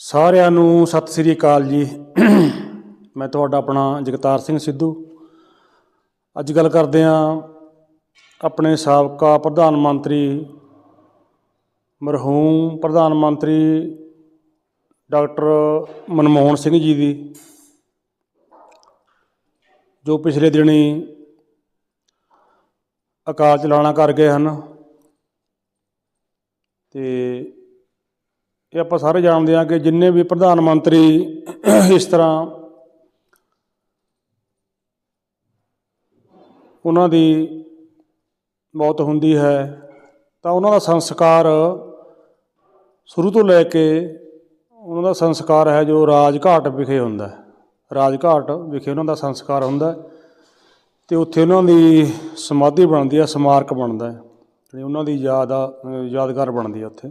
ਸਾਰਿਆਂ ਨੂੰ ਸਤਿ ਸ੍ਰੀ ਅਕਾਲ ਜੀ। ਮੈਂ ਤੁਹਾਡਾ ਆਪਣਾ ਜਗਤਾਰ ਸਿੰਘ ਸਿੱਧੂ। ਅੱਜ ਗੱਲ ਕਰਦੇ ਹਾਂ ਆਪਣੇ ਸਾਬਕਾ ਪ੍ਰਧਾਨ ਮੰਤਰੀ, ਮਰਹੂਮ ਪ੍ਰਧਾਨ ਮੰਤਰੀ ਡਾਕਟਰ ਮਨਮੋਹਨ ਸਿੰਘ ਜੀ ਦੀ, ਜੋ ਪਿਛਲੇ ਦਿਨੀ ਅਕਾਲ ਚਲਾਣਾ ਕਰ ਗਏ ਹਨ। ਤੇ ਇਹ ਆਪਾਂ ਸਾਰੇ ਜਾਣਦੇ ਹਾਂ ਕਿ ਜਿੰਨੇ ਵੀ ਪ੍ਰਧਾਨ ਮੰਤਰੀ ਇਸ ਤਰ੍ਹਾਂ ਉਹਨਾਂ ਦੀ ਮੌਤ ਹੁੰਦੀ ਹੈ, ਤਾਂ ਉਹਨਾਂ ਦਾ ਸੰਸਕਾਰ ਸ਼ੁਰੂ ਤੋਂ ਲੈ ਕੇ ਉਹਨਾਂ ਦਾ ਸੰਸਕਾਰ ਹੈ ਜੋ ਰਾਜਘਾਟ ਵਿਖੇ ਹੁੰਦਾ ਹੈ। ਰਾਜਘਾਟ ਵਿਖੇ ਉਹਨਾਂ ਦਾ ਸੰਸਕਾਰ ਹੁੰਦਾ ਹੈ ਤੇ ਉੱਥੇ ਉਹਨਾਂ ਦੀ ਸਮਾਧੀ ਬਣਦੀ ਹੈ, ਸਮਾਰਕ ਬਣਦਾ ਹੈ ਜਿਹੜੀ ਉਹਨਾਂ ਦੀ ਯਾਦ ਆ, ਯਾਦਗਾਰ ਬਣਦੀ ਹੈ ਉੱਥੇ।